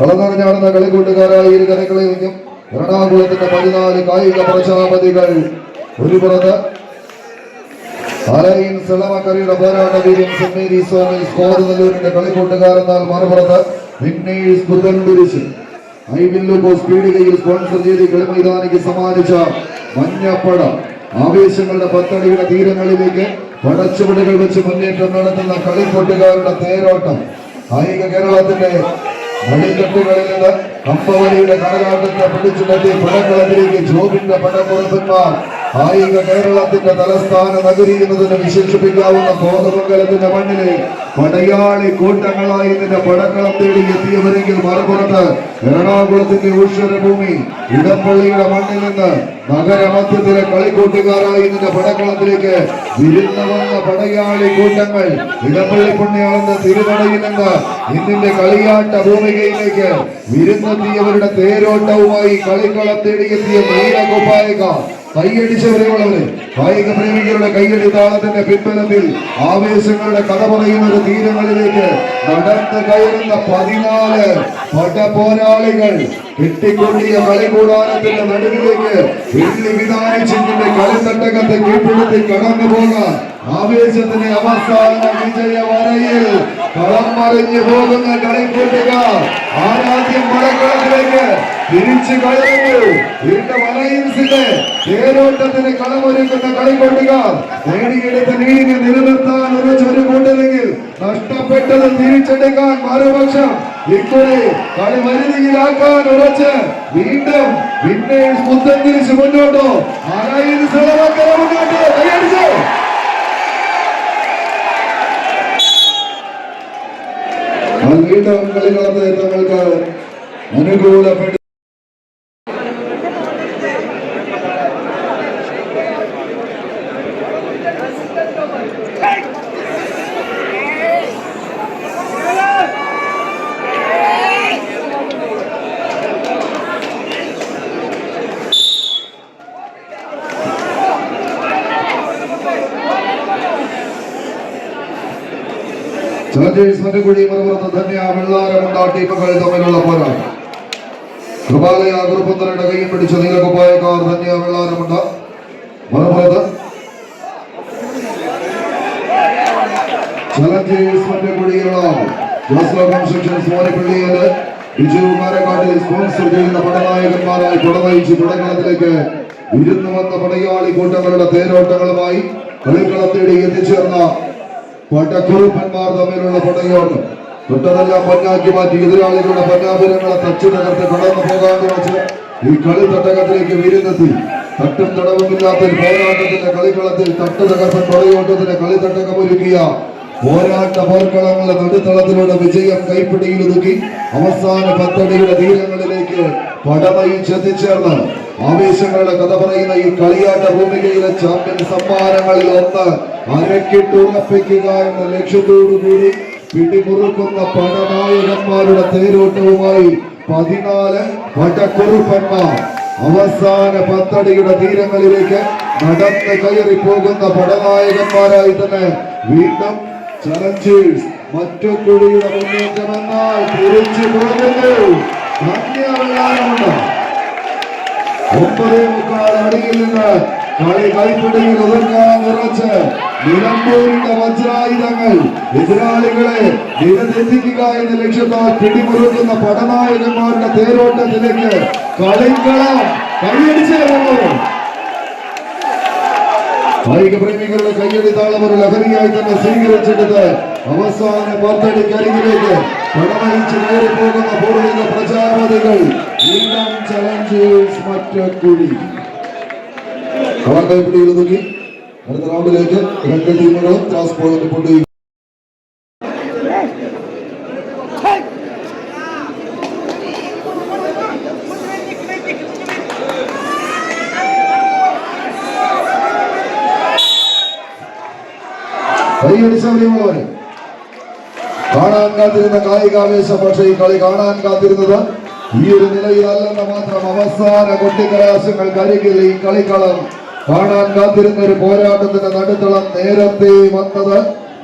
നിറഞ്ഞാടുന്ന കളിക്കൂട്ടുകാരായ ഇരു കരകളെയും എറണാകുളത്തിന്റെ പതിനാല് കായിക പ്രജാപതികൾ ഒരു പുറത്ത്. അലൈൻ സെളമക്കരയുടെ പോരാട്ട വീര്യം സെമ്മേരി സോമിൽ സ്കോർ നല്ലൂരിന്റെ കളിക്കൂട്ടുകാരെന്നാൽ മറുപുറത്ത് വിന്നേഴ്സ് പുത്തൻകുരിശ് ഐവില്ലുകോ സ്പീഡികയിൽ സ്പോൺസർ ചെയ്ത് കളിമൈതാനിക്ക് സമ്മാനിച്ച മഞ്ഞപ്പട. ആവേശങ്ങളുടെ പത്തടിയുടെ തീരങ്ങളിലേക്ക് പടച്ചുവടുകൾ വെച്ച് മുന്നേറ്റം നടത്തുന്ന കളിക്കൂട്ടുകാരുടെ തേരോട്ടം. കായിക കേരളത്തിന്റെ നടിക്കെട്ടുകളിൽ നിന്ന് കമ്പവലിയുടെ കരകാട്ടത്തെ പിടിച്ചുകെട്ടി പടക്കളത്തിലേക്ക് ജോബിന്റെ പടപ്പുറപ്പന്മാർ കായിക കേരളത്തിന്റെ തലസ്ഥാന നഗരി വിശേഷിപ്പിക്കാവുന്ന കോതമംഗലത്തിന്റെ മണ്ണിലെ പടയാളി കൂട്ടങ്ങളായി ഇതിന്റെ പടക്കളം തേടി എത്തിയവരെങ്കിൽ മറുപുറത്ത് എറണാകുളത്തിന്റെ ഉഷരഭൂമി ഇടപ്പള്ളിയുടെ മണ്ണിൽ നിന്ന് നഗരമധ്യത്തിലെ കളിക്കൂട്ടുകാരായി ഇതിന്റെ പടക്കളത്തിലേക്ക് വിരുന്ന വന്ന പടയാളി കൂട്ടങ്ങൾ ഇടപ്പള്ളി പുണ്യാളെന്ന തിരുനടയിൽ നിന്ന് ഇന്നിന്റെ കളിയാട്ട ഭൂമികയിലേക്ക് വിരുന്നെത്തിയവരുടെ തേരോട്ടവുമായി കളിക്കളം തേടിയെത്തിയ നീലകുപ്പായക കൈയടിച്ചവരെയുള്ളവര് കായിക പ്രേമികളുടെ കൈയടി താളത്തിന്റെ പിൻബലത്തിൽ ആവേശങ്ങളുടെ കഥ പറയുന്ന ഒരു തീരങ്ങളിലേക്ക് നടന്ന് കയറുന്ന പതിനാല് പടപോരാളികൾ കെട്ടിക്കൊണ്ടിയ കളികൂടാരത്തിന്റെ നടുവിലേക്ക് വെള്ളി വിധാനിച്ചിന്റെ കളിത്തട്ടകത്തെ കീഴ്പ്പെടുത്തി കടന്നു പോകാൻ ആവേശത്തിന്റെ അവസാന വിജയ വരയിൽ കളം മറിഞ്ഞു പോകുന്ന കളിക്കൂട്ടുകാർ മടക്കളത്തിലേക്ക് തിരിച്ചു കളയുന്നു വീണ്ടും അലയൻസിന്റെ തേരോട്ടത്തിന് കളമൊരുക്കുന്ന കളിക്കൊണ്ടുകാർ നേടിയെടുത്ത നീതിനെ നിലനിർത്താൻ ഉറച്ചൊരു കൊണ്ടില്ലെങ്കിൽ നഷ്ടപ്പെട്ടത് തിരിച്ചെടുക്കാൻ മറുപക്ഷം ഇക്കുറി കളി വരുതിയിലാക്കാൻ ഉറച്ച് വീണ്ടും വിന്നേഴ്സ് മുത്തം തിരിച്ച് മുന്നോട്ടോ. അലയൻസ് മുന്നോട്ട്. കൈയടിച്ചു വീണ്ടും കളികളത്തെ തങ്ങൾക്ക് അനുകൂലപ്പെട്ടു ചലഞ്ചേഴ്സ് കുഴി മറുപുറത്ത് ധന്യ ആ ടീമുകൾ തമ്മിലുള്ള പോരാട്ടം. കൃപാലയ ഗുരുപുത്രയുടെ കൈയും പിടിച്ച നീലകുപ്പായക്കാർ ധന്യ വെള്ളാരമുണ്ട് മറുപുറത്ത് ചലഞ്ചേഴ്സ് മനുകുടിയുള്ള ജോസ്ലോ കൺസ്ട്രക്ഷൻസ് മോനപ്പള്ളിയിൽ ബിജു കാരക്കാട്ടിൽ സ്പോൺസർ ചെയ്യുന്ന പടനായകന്മാരായി പടനയിച്ച് തുടക്കളത്തിലേക്ക് ഇരുന്നു വന്ന പടയാളി കൂട്ടങ്ങളുടെ തേരോട്ടങ്ങളുമായി കളിക്കളത്തേടി എത്തിച്ചേർന്ന പടക്കുറുപ്പന്മാർ തമ്മിലുള്ള പടയോട്ടം തൊട്ടതെല്ലാം പൊന്നാക്കി മാറ്റി എതിരാളികളുടെ പൊന്നാപുരങ്ങളെ തച്ചു തകർത്ത് കടന്നു പോകാൻ ഈ കളി തട്ടകത്തിലേക്ക് വീരുന്നെത്തി. തട്ടും തടവുമില്ലാത്ത പോരാട്ടത്തിന്റെ കളിക്കളത്തിൽ തട്ട് തകർപ്പൻ പടയോട്ടത്തിന് കളി തട്ടകം ഒരുക്കിയ പോരാട്ട പോർക്കളങ്ങളുടെ നടുത്തളത്തിലൂടെ വിജയം കൈപ്പിടിയിൽ അവസാന പത്തടിയുടെ തീരങ്ങളിലേക്ക് പടമയിച്ചെത്തിച്ചേർന്ന് ആവേശങ്ങളുടെ കഥ പറയുന്ന ഈ കളിയാട്ട ഭൂമികയിലെ ചാമ്പ്യൻ സമ്മാനങ്ങളിൽ ഒന്ന്. അരക്കിട്ടുറപ്പിക്കുക എന്ന ലക്ഷ്യത്തോടുകൂടി പിടിമുറുക്കുന്ന പടനായകന്മാരുടെ തേരോട്ടവുമായി പതിനാല് വടക്കുറുപ്പന്മാർ. അവസാന പത്തടിയുടെ തീരങ്ങളിലേക്ക് നടന്ന് കയറി പോകുന്ന പടനായകന്മാരായി തന്നെ വീണ്ടും ചലഞ്ചേഴ്സ് മറ്റു കുടിയുടെ മുന്നേറ്റമെന്നാൽ തിരിച്ചു പോകുന്നു ഒമ്പതേ മുക്കാൽ അടിയിൽ നിന്ന് കളി കൈപ്പിടിയിൽ ഒതുങ്ങാൻ ഉറച്ച് നിലമ്പൂരിന്റെ വജ്രായുധങ്ങൾ. എതിരാളികളെ നിലതെത്തിക്കുക എന്ന ലക്ഷ്യത്താൽ പിടിമുറുക്കുന്ന പടനായകന്മാരുടെ തേരോട്ടത്തിലേക്ക് കളിക്കളം. കൈയടിച്ചേ കായിക പ്രേമികളുടെ കയ്യടി താളം ഒരു ലഹരിയായി തന്നെ സ്വീകരിച്ചെടുത്ത് അവസാന പത്തടിക്കരികിലേക്ക് പടമരിച്ച് കയറി പോകുന്ന പൂർവിക പ്രജാപതികൾ വീണ്ടും ചലഞ്ചേഴ്സ് മറ്റക്കുഴി കൈപ്പിടിയിൽ നോക്കി അടുത്ത റൗണ്ടിലേക്ക് രണ്ട് ടീമുകളും ക്ലാസ് പോയിന്റ് കൊണ്ട് കൈയടിച്ചവരെയുള്ളവരെ കാണാൻ കാത്തിരുന്ന കായികാവേശം പക്ഷേ ഈ കളി കാണാൻ കാത്തിരുന്നത് ഈ ഒരു നിലയിലല്ലെന്ന് മാത്രം അവസാന കൊട്ടിക്കലാശങ്ങൾ കരികിൽ ഈ കളിക്കളം. കാണാൻ കാത്തിരുന്ന ഒരു പോരാട്ടത്തിന്റെ നടുത്തളം നേരത്തെ വന്നത്.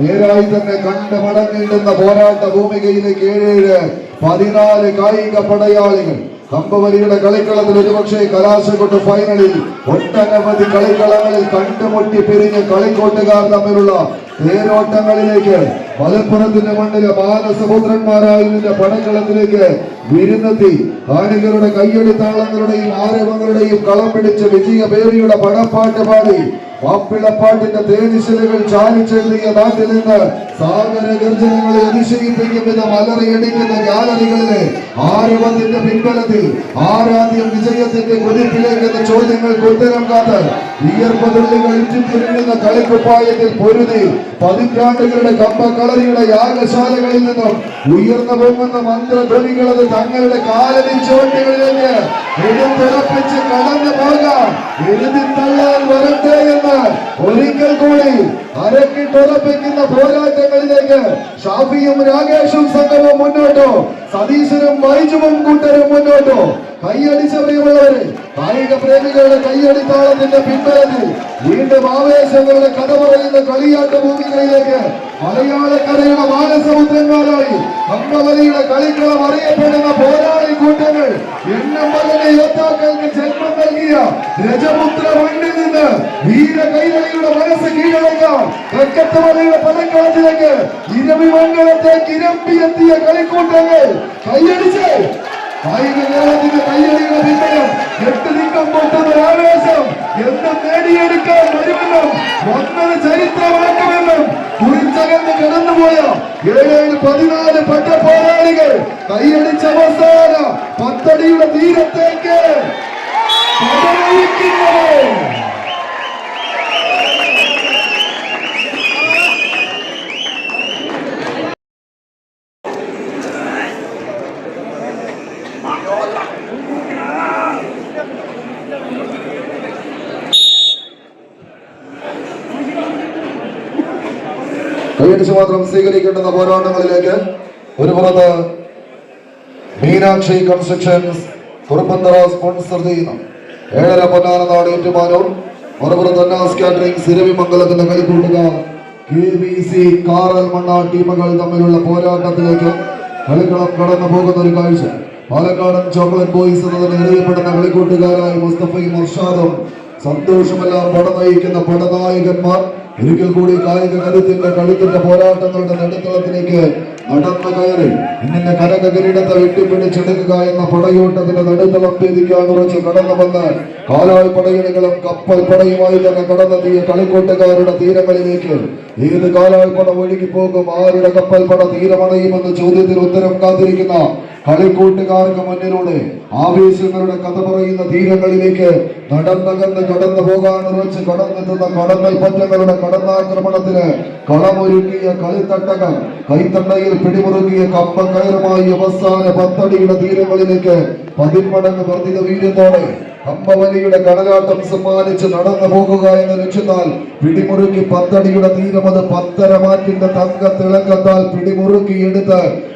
നേരായി തന്നെ കണ്ട് മടങ്ങിടുന്ന പോരാട്ട ഭൂമികയിലേക്ക് ഏഴേഴ് പതിനാല് കായിക പടയാളികൾ. കമ്പവലിയുടെ കളിക്കളത്തിൽ ഒരുപക്ഷെ കലാശക്കൊട്ട് ഫൈനലിൽ ഒട്ടനവധി കളിക്കളങ്ങളിൽ കണ്ടുമുട്ടി പിരിഞ്ഞ് കളിക്കോട്ടുകാർ തമ്മിലുള്ള തേരോട്ടങ്ങളിലേക്ക് മലപ്പുറത്തിന്റെ മണ്ണിലെ മാനസപുത്രന്മാരായതിന്റെ പടക്കളത്തിലേക്ക് വിരുന്നെത്തി. കാണികളുടെ കയ്യടിത്താളങ്ങളുടെയും ആരവങ്ങളുടെയും കളം പിടിച്ച് വിജയപേരിയുടെ പടപ്പാട്ട് പാടി. മാപ്പിളപ്പാട്ടിന്റെ തേനിശലുകൾ ചാലിച്ചെഴുതിയ നാട്ടിൽ നിന്ന് സാഗര ഗർജനങ്ങളെ അതിശയിപ്പിക്കും വിധം അലറിയടിക്കുന്ന ഗാലറികളിലെ ആരവത്തിന്റെ പിൻബലത്തിൽ ആരാധ്യം വിജയത്തിന്റെ കുതിപ്പിലേക്ക് എന്ന ചോദ്യങ്ങൾക്ക് ഉത്തരം കാത്ത് വിയർപ്പതുള്ളികൾ ഇറ്റിത്തിരിഞ്ഞുന്ന കളിക്കുപ്പായത്തിൽ പൊരുതി പതിറ്റാണ്ടുകളുടെ കമ്പക്കളരിയുടെ യാഗശാലകളിൽ നിന്നും ഉയർന്നു പോകുന്ന മന്ത്രധ്വനികളത് തങ്ങളുടെ കാലടി ചോട്ടികളിലേക്ക് എടുത്തുറപ്പിച്ച് കടന്നു പോകാം. എഴുതി തള്ളാൻ വരട്ടെ എന്ന് ഒരിക്കൽ കൂടി അരക്കിട്ടുറപ്പിക്കുന്ന പോരാട്ടങ്ങളിലേക്ക് ഷാഫിയും രാകേഷും സംഘവും മുന്നോട്ടോ. സതീശനും വൈജുവും കൂട്ടരും മുന്നോട്ടോ. കൈയടിച്ച പ്രിയമുള്ളവരെ കായിക പ്രേമികളുടെ കൈയടിത്താളത്തിന്റെ പിൻബലത്തിൽ വീണ്ടും ആവേശങ്ങളുടെ കഥ പറയുന്ന കളിയാട്ട ഭൂമികളിലേക്ക് മലയാളക്കരയുടെ മാനസമുദ്രന്മാരായി അമ്പവലിയുടെ കളിക്കളം അറിയപ്പെടുന്ന പോരാളി കൂട്ടങ്ങൾ എണ്ണം പറഞ്ഞ യോദ്ധാക്കൾക്ക് ജന്മം നൽകിയ രജപുത്ര മണ്ണിൽ നിന്ന് വീര കൈകളിയുടെ മനസ്സ് കീഴടക്കാൻ തെക്കത്തുമലയുടെ പടക്കളത്തിലേക്ക് ഇരവിമംഗലത്തേക്ക് ഇരമ്പിയെത്തിയ കളിക്കൂട്ടങ്ങൾ കൈയടിച്ച് കായിക കേരളത്തിന്റെ കയ്യടിയുടെ പിന്തുണ എട്ട് നീക്കം ആവേശം എന്തും നേടിയെടുക്കാൻ വരുമെന്നും വന്നത് ചരിത്രമാക്കുമെന്നും കുറിച്ചകന്ന് കടന്നുപോയ ഏഴേഴ് പതിനാല് പട്ട പോരാളികൾ കൈയടിച്ച അവസാന പത്തടിയുടെ തീരത്തേക്ക് പടവലിക്കുന്നത് കൈയടിച്ച് മാത്രം സ്വീകരിക്കേണ്ടുന്ന പോരാട്ടങ്ങളിലേക്ക് ഒരു പുറത്ത് മീനാക്ഷി കൺസ്ട്രക്ഷൻസ് കുറുപ്പന്തറ സ്പോൺസർ ചെയ്യുന്നു. ഏഴര പൊന്നാന നാട് ഏറ്റുമാനൂർ മറുപുറത്ത് അന്നാസ് കാറ്ററിംഗ് സിരവിമംഗലത്തിന്റെ കൈക്കൂട്ടുക K B C Karalmanna ടീമുകൾ തമ്മിലുള്ള പോരാട്ടത്തിലേക്ക് കളിക്കളം കടന്നു പോകുന്ന ഒരു കാഴ്ച. പാലക്കാടൻ ചോക്ലേറ്റ് ബോയ്സ് എന്നതിന് അറിയപ്പെടുന്ന കളിക്കൂട്ടുകാരായ മുസ്തഫയും അർഷാദും സന്തോഷമെല്ലാം പട നയിക്കുന്ന പടനായകന്മാർ ഒരിക്കൽ കൂടി കായിക കരുത്തിന്റെ കളിത്തിന്റെ പോരാട്ടങ്ങളുടെ നടുത്തളത്തിലേക്ക് നടന്നു കയറി. ഇന്നിന്റെ കനക കിരീടത്തെ വെട്ടിപ്പിടിച്ചെടുക്കുക എന്ന പടയോട്ടത്തിന്റെ നടുത്തളം വേദിക്കാൻ ഉറച്ച് കടന്നു വന്ന് കാലാൾ പടയണികളും കപ്പൽ പടയുമായി തന്നെ കടന്നെത്തിയ കളിക്കോട്ടുകാരുടെ തീരങ്ങളിലേക്ക് ഏത് ഒഴുകി പോകും? ആരുടെ കപ്പൽ പട തീരമണയുമെന്ന ചോദ്യത്തിന് ഉത്തരം കാത്തിരിക്കുന്ന കളിക്കൂട്ടുകാർക്ക് മുന്നിലൂടെ ആവേശങ്ങളുടെ കഥ പറയുന്ന തീരങ്ങളിലേക്ക് നടന്നകന്ന് കടന്നു പോകാൻ ഉറച്ച് കടന്നെത്തുന്ന കടന്നൽ പറ്റങ്ങളുടെ കടന്നാക്രമണത്തിന് കളമൊരുക്കിയ കളിത്തട്ടകൾ കൈത്തണ്ടയിൽ പിടിമുറുക്കിയ കപ്പ കയറുമായി അവസാന പത്തടിയുടെ തീരങ്ങളിലേക്ക് പതിന്മടങ്ങ് വർദ്ധിത വീര്യത്തോടെ കമ്പവലിയുടെ കടലാട്ടം സമ്മാനിച്ച് നടന്നു പോകുക എന്ന ലക്ഷ്യത്താൽ പിടിമുറുക്കി പത്തടിയുടെ തീരമത് പത്തര മാറ്റിന്റെ തങ്ക തിളക്കത്താൽ പിടിമുറുക്കി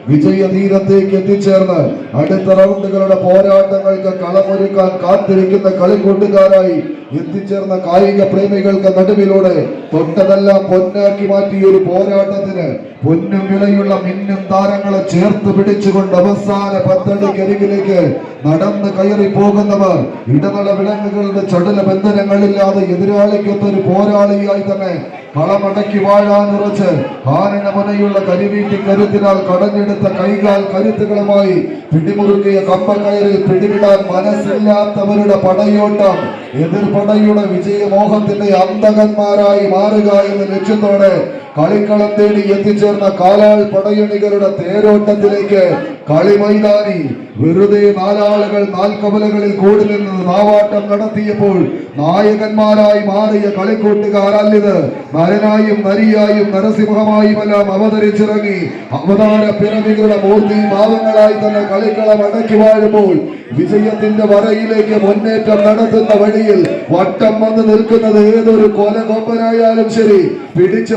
എടുത്ത് വിജയ തീരത്തേക്ക് എത്തിച്ചേർന്ന് അടുത്ത റൗണ്ടുകളുടെ പോരാട്ടങ്ങൾക്ക് കളമൊരുക്കാൻ കാത്തിരിക്കുന്ന കളിക്കൂട്ടുകാരായി എത്തിച്ചേർന്ന കായിക പ്രേമികൾക്ക് നടുവിലൂടെ തൊട്ടതെല്ലാം പൊന്നാക്കി മാറ്റിയ ഒരു പോരാട്ടത്തിന് പൊന്നും വിളയുള്ള മിന്നും താരങ്ങളെ ചേർത്ത് പിടിച്ചുകൊണ്ട് അവസാന പത്തടിക്കരികിലേക്ക് നടന്ന് കയറി പോകുന്നവർ ഇടനല വിലങ്ങുകളുടെ ചടുല ബന്ധനങ്ങളില്ലാതെ എതിരാളിക്കൊത്തൊരു പോരാളിയായി തന്നെ കളമടക്കി വാഴാൻ നിറച്ച് ആനന മുനയുള്ള കരിവീട്ടി കരുത്തിനാൽ കടഞ്ഞെടുത്ത കൈകാൽ കരുത്തുകളുമായി പിടിമുറുക്കിയ കമ്പക്കയറിൽ പിടിവിടാൻ മനസ്സില്ലാത്തവരുടെ പടയോട്ടം. എതിർപടയുടെ വിജയമോഹത്തിന്റെ അന്തകന്മാരായി മാറുക എന്ന ലക്ഷ്യത്തോടെ കളിക്കളം തേടി എത്തിച്ചേർന്ന കാലാൾ പടയണികളുടെ തേരോട്ടത്തിലേക്ക് കളിമൈതാനി വെറുതെ നാലാളുകൾ നാൽക്കമലകളിൽ കൂടി നിന്ന് നാവാട്ടം നടത്തിയപ്പോൾ നായകന്മാരായി മാറിയ കളിക്കൂട്ടുകാരല്ലിത് നരനായും നരിയായും നരസിംഹമായുമെല്ലാം അവതരിച്ചിറങ്ങി അവതാര പിറവികളുടെ മൂർത്തി ഭാവങ്ങളായി തന്നെ കളിക്കളം അടക്കി വാഴുമ്പോൾ വിജയത്തിന്റെ വരയിലേക്ക് മുന്നേറ്റം നടത്തുന്ന വഴിയിൽ വട്ടം വന്ന് നിൽക്കുന്നത് ഏതൊരു കൊലകൊമ്പനായാലും ശരി. പിടിച്ച്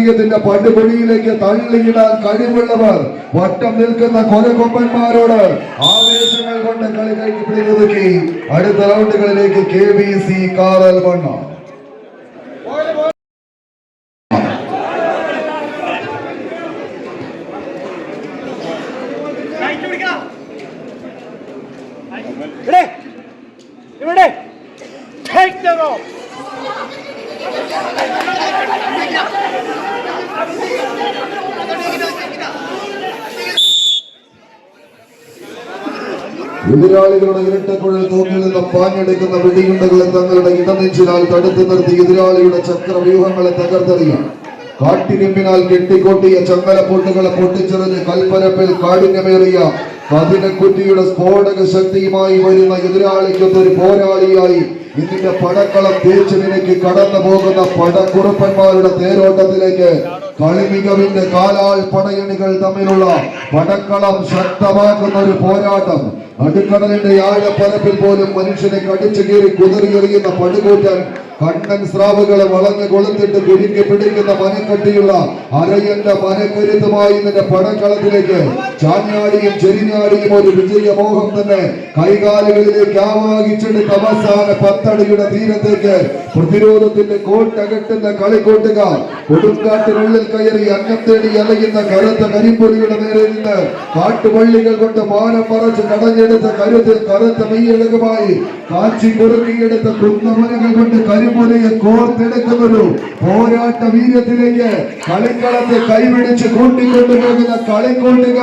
പരാജയത്തിന്റെ പടുപൊടിയിലേക്ക് തള്ളിയിടാൻ കഴിവുള്ളവർ വട്ടം നിൽക്കുന്ന കൊലകൊമ്പന്മാരോട് ആവേശങ്ങൾ കൊണ്ട് കളി കഴിഞ്ഞ് പിടിയൊതുക്കി അടുത്ത റൗണ്ടുകളിലേക്ക് K B C Karalmanna എതിരാളികളുടെ ഇരട്ടക്കുഴൽ തോക്കിൽ നിന്ന് പാഞ്ഞെടുക്കുന്ന വെടിയുണ്ടകളെ തങ്ങളുടെ ഇടനെഞ്ചിനാൽ തടുത്തു നിർത്തി എതിരാളിയുടെ ചക്രവ്യൂഹങ്ങളെ തകർത്തെറിയാം. കാട്ടിനിമ്പിനാൽ കെട്ടിക്കൊട്ടിയ ചങ്ങലപ്പൊട്ടുകളെ പൊട്ടിച്ചെറിഞ്ഞ് കൽപ്പരപ്പിൽ കാഠിന്യമേറിയ കതിനക്കുറ്റിയുടെ സ്ഫോടക ശക്തിയുമായി വരുന്ന എതിരാളിക്കൊത്തൊരു പോരാളിയായി ഇതിന്റെ പടക്കളം തേച്ചു നിനക്ക് കടന്നു പോകുന്ന പടക്കുറുപ്പന്മാരുടെ തേരോട്ടത്തിലേക്ക് കളിമികവിന്റെ കാലാൾ പടയണികൾ തമ്മിലുള്ള പടക്കളം ശക്തമാക്കുന്ന ഒരു പോരാട്ടം. നടുക്കടലിന്റെ ആഴപ്പരപ്പിൽ പോലും മനുഷ്യനെ കടിച്ചു കീറി കുതിറിയെറിയുന്ന പടുകൂറ്റൻ കണ്ണൻ സ്രാവുകളെ വളഞ്ഞു കൊളുത്തിട്ട് കുരുക്കി പിടിക്കുന്ന മനക്കട്ടിയുള്ള അരയന്റെ മനക്കരുത്തുമായി നിന്റെ പടക്കളത്തിലേക്ക് ചാഞ്ഞാടിയും ചെരിഞ്ഞാടിയും ഒരു വിജയമോഹം തന്നെ കൈകാലുകളിലേക്ക് ആവാഹിച്ചെടുത്ത തമസാന പത്തടിയുടെ തീരത്തേക്ക് പ്രതിരോധത്തിന്റെ കോട്ടകെട്ടുന്ന കളിക്കോട്ടുകാർ കൊടുങ്കാട്ടിനുള്ളിൽ കയറി അന്നം തേടി അലയുന്ന കറുത്ത കരിമ്പൊലിയുടെ നേരെ നിന്ന് കാട്ടുവള്ളികൾ കൊണ്ട് മാനം മറച്ച് കടഞ്ഞെടുത്ത കരുത്തിൽ കറുത്ത മെയ്യഴകുമായി കാച്ചി കുറുക്കിയെടുത്ത കുന്നമനകൾ കൊണ്ട് കരിമ്പൊലിയെ കോർത്തെടുക്കുന്നൊരു പോരാട്ട വീര്യത്തിലേക്ക് കളിക്കളത്തെ കൈപിടിച്ച് കൂട്ടിക്കൊണ്ടുപോകുന്ന കളിക്കൂട്ടുക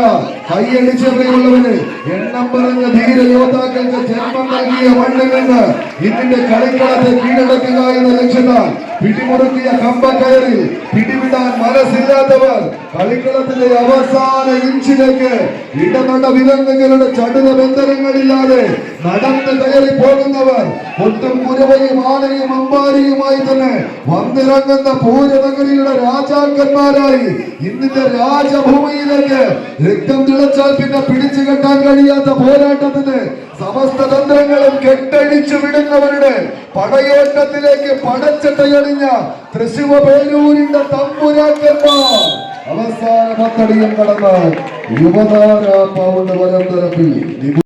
കൈയടിച്ചെറിയുള്ളവന് എണ്ണം പറഞ്ഞ ധീര യോദ്ധാക്കൾക്ക് ജന്മം നൽകിയ മണ്ണിൽ നിന്ന് ഇതിന്റെ കളിക്കളത്തെ കീഴടക്കുക എന്ന ലക്ഷ്യത്താൽ പിടിമുറുക്കിയ കമ്പക്കയറിൽ പിടിവിടാൻ മനസ്സില്ലാത്തവർ കളിക്കളത്തിന്റെ അവസാന ഇഞ്ചിലേക്ക് ഇടനട വിലങ്ങുകളുടെ ചടുത ബന്ധനങ്ങളില്ലാതെ നടന്ന് കയറി പോകുന്നവർ ഒട്ടും കുരവയും ആനയും അമ്പാരിയുമായി തന്നെ വന്നിറങ്ങുന്ന പൂരനഗരിയുടെ രാജാക്കന്മാരായി ഇന്നിന്റെ രാജഭൂമിയിലേക്ക് രക്തം തിളച്ചാൽ പിന്നെ പിടിച്ചു കെട്ടാൻ കഴിയാത്ത പോരാട്ടത്തിന് സമസ്ത തന്ത്രങ്ങളും കെട്ടടിച്ചു വിടുന്നവരുടെ പടയോട്ടത്തിലേക്ക് പടച്ചട്ടയണിഞ്ഞ തൃശുവ പേരൂരിന്റെ തമ്പുരാക്കന്മാർ അവസാന പത്തടിയും കടന്ന് യുവതാര പൗണ്ട് വരം തരപ്പിൽ